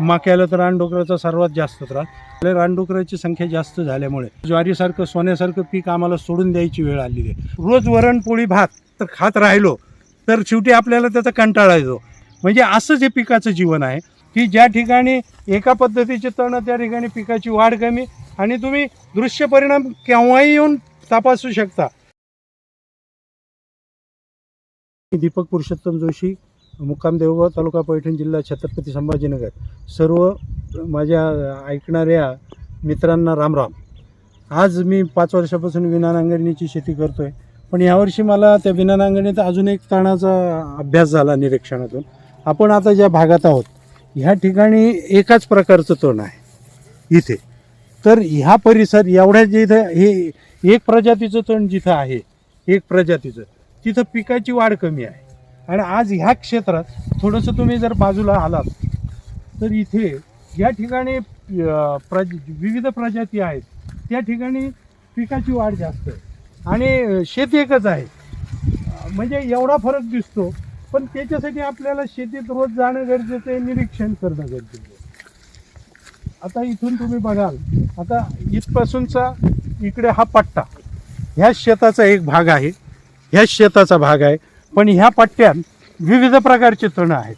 मक्याला तर रानडुकराचा सर्वात जास्त त्रास. आपल्या रानडुकराची संख्या जास्त झाल्यामुळे ज्वारीसारखं सोन्यासारखं पीक आम्हाला सोडून द्यायची वेळ आलेली आहे. रोज वरणपोळी भात तर खात राहिलो तर शेवटी आपल्याला त्याचा कंटाळा येतो. म्हणजे असं जे पिकाचं जीवन आहे की ज्या ठिकाणी एका पद्धतीचे तण त्या ठिकाणी पिकाची वाढ कमी आणि तुम्ही दृश्य परिणाम केव्हाही येऊन तपासू शकता. दीपक पुरुषोत्तम जोशी मुक्काम देवगाव तालुका पैठण जिल्हा छत्रपती संभाजीनगर. सर्व माझ्या ऐकणाऱ्या मित्रांना रामराम आज मी पाच वर्षापासून विना नांगरणीची शेती करतो आहे पण यावर्षी मला त्या विना नांगरणीत अजून एक तणाचा अभ्यास झाला निरीक्षणातून. आपण आता ज्या भागात आहोत ह्या ठिकाणी एकाच प्रकारचं तण आहे इथे. तर ह्या परिसर एवढ्या जिथं हे एक प्रजातीचं तण जिथं आहे एक प्रजातीचं तिथं पिकाची वाढ कमी आहे. आणि आज ह्या क्षेत्रात थोडंसं तुम्ही जर बाजूला आलात तर इथे या ठिकाणी प्रज विविध प्रजाती आहेत. त्या ठिकाणी पिकाची वाढ जास्त आहे. आणि शेत एकच आहे. म्हणजे एवढा फरक दिसतो पण त्याच्यासाठी आपल्याला शेतीत रोज जाणं गरजेचं आहे निरीक्षण करणं गरजेचं आहे. आता इथून तुम्ही बघाल आता इथपासूनचा इकडे हा पट्टा ह्या शेताचा एक भाग आहे ह्या शेताचा भाग आहे. पण ह्या पट्ट्यात विविध प्रकारचे तण आहेत.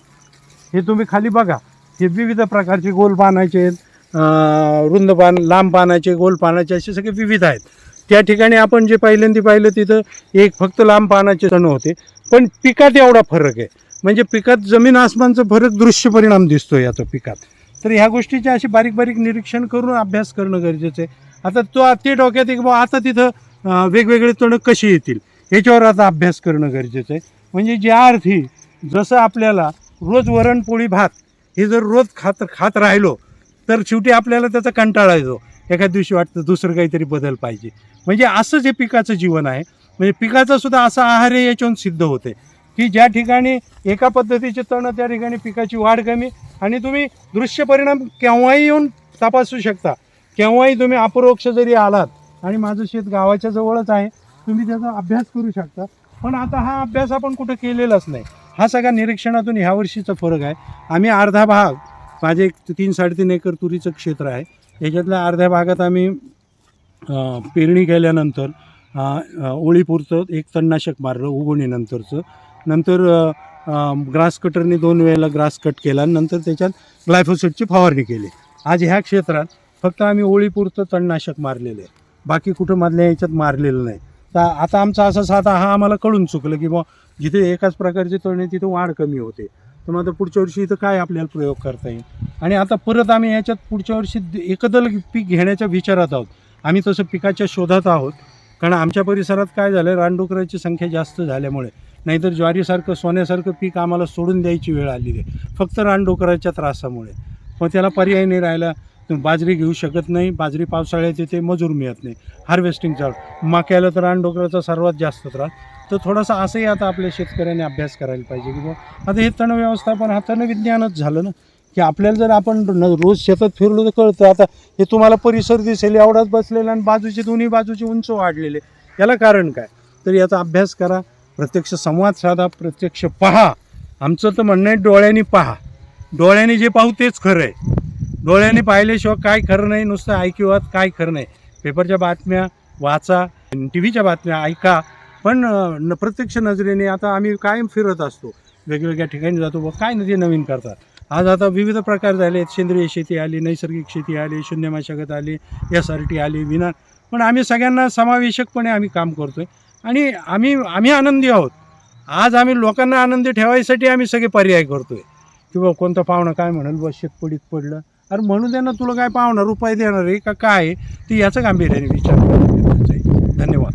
हे तुम्ही खाली बघा. हे विविध प्रकारचे गोल पानाचे रुंद पान लांब पानाचे गोल पानाचे असे सगळे विविध आहेत. त्या ठिकाणी आपण जे पहिल्यांदा पाहिलं तिथं एक फक्त लांब पानाचे तण होते. पण पिकात एवढा फरक आहे. म्हणजे पिकात जमीन आसमानचा फरक दृश्य परिणाम दिसतो याचा पिकात. तर ह्या गोष्टीचे असे बारीक बारीक निरीक्षण करून अभ्यास करणं गरजेचं आहे. आता तो ते डोक्यात एक बुवा आता तिथं वेगवेगळे तण कशी येतील? याच्यावर आता अभ्यास करणं गरजेचं आहे. म्हणजे ज्या अर्थी जसं आपल्याला रोज वरणपोळी भात हे जर रोज खात खात राहिलो तर शेवटी आपल्याला त्याचा कंटाळा येतो. एखाद दिवशी वाटतं दुसरं काहीतरी बदल पाहिजे. म्हणजे असं जे पिकाचं जीवन आहे. म्हणजे पिकाचा सुद्धा असा आहार आहे याच्याहून सिद्ध होते. की ज्या ठिकाणी एका पद्धतीचे तण त्या ठिकाणी पिकाची वाढ कमी आणि तुम्ही दृश्य परिणाम केव्हाही येऊन तपासू शकता. केव्हाही तुम्ही अपरोक्ष जरी आलात आणि माझं शेत गावाच्या जवळच आहे तुम्ही त्याचा अभ्यास करू शकता. पण आता हा अभ्यास आपण कुठं केलेलाच नाही. हा सगळा निरीक्षणातून ह्या वर्षीचा फरक आहे. आम्ही अर्धा भाग माझे एक तीन साडेतीन एकर तुरीचं क्षेत्र आहे. याच्यातल्या अर्ध्या भागात आम्ही पेरणी केल्यानंतर ओळीपुरतं एक तणनाशक मारलं उगवणीनंतरचं. नंतर ग्रास कटरने दोन वेळेला ग्रास कट केला. नंतर त्याच्यात ग्लायफोसेटची फवारणी केली. आज ह्या क्षेत्रात फक्त आम्ही ओळीपुरतं तणनाशक मारलेलं आहे. बाकी कुठं मधल्या याच्यात मारलेलं नाही. तर आता आमचा असा साधा हा आम्हाला कळून चुकलं की बुवा जिथे एकाच प्रकारचे तळणी आहे तिथं वाढ कमी होते. तर मग आता पुढच्या वर्षी इथं काय आपल्याला प्रयोग करता येईल? आणि आता परत आम्ही याच्यात पुढच्या वर्षी एकदल पीक घेण्याच्या विचारात आहोत. आम्ही तसं पिकाच्या शोधात आहोत. कारण आमच्या परिसरात काय झालं रानडुकराची संख्या जास्त झाल्यामुळे. नाहीतर ज्वारीसारखं सोन्यासारखं पीक आम्हाला सोडून द्यायची वेळ आलेली आहे. फक्त रानडुकराच्या त्रासामुळे. मग त्याला पर्याय नाही राहिला. बाजरी घेऊ शकत नाही बाजरी पावसाळ्यात येते मजूर मिळत नाही. हार्वेस्टिंगचा मक्याला तर रानडोकराचा सर्वात जास्त त्रास. तर थोडासा असंही आता आपल्या शेतकऱ्यांनी अभ्यास करायला पाहिजे की आता हे तण व्यवस्थापन हा तणविज्ञानच झालं ना. की आपल्याला जर आपण रोज शेतात फिरलो तर कळतं आता हे तुम्हाला परिसर दिसेल एवढाच बसलेला आणि बाजूचे दोन्ही बाजूचे उंच वाढलेले. याला कारण काय? तर याचा अभ्यास करा प्रत्यक्ष संवाद साधा प्रत्यक्ष पहा. आमचं तर म्हणणं आहे डोळ्यांनी पहा. डोळ्यांनी जे पाहू तेच खरं आहे. डोळ्यांनी पाहिल्याशिवाय काय खरं नाही नुसतं ऐकिवात काय खरं नाही. पेपरच्या बातम्या वाचा टी व्हीच्या बातम्या ऐका. पण न प्रत्यक्ष नजरेने आता आम्ही कायम फिरत असतो. वेगवेगळ्या ठिकाणी जातो व काय नदी नवीन करतात. आज आता विविध प्रकार झाले आहेत. सेंद्रिय शेती आली नैसर्गिक शेती आली शून्य मशागत आली एस आर टी आली विना. पण आम्ही सगळ्यांना समावेशकपणे आम्ही काम करतो आहे आणि आम्ही आम्ही आनंदी आहोत. आज आम्ही लोकांना आनंदी ठेवायसाठी आम्ही सगळे पर्याय करतो आहे किंवा कोणता पाहुणा काय म्हणेल बस शेतपडीत पडलं अरे म्हणू दे ना तुला काय पाहुणा रुपये देणार आहे का काय आहे? ते याचं गांभीर्याने विचार करायला धन्यवाद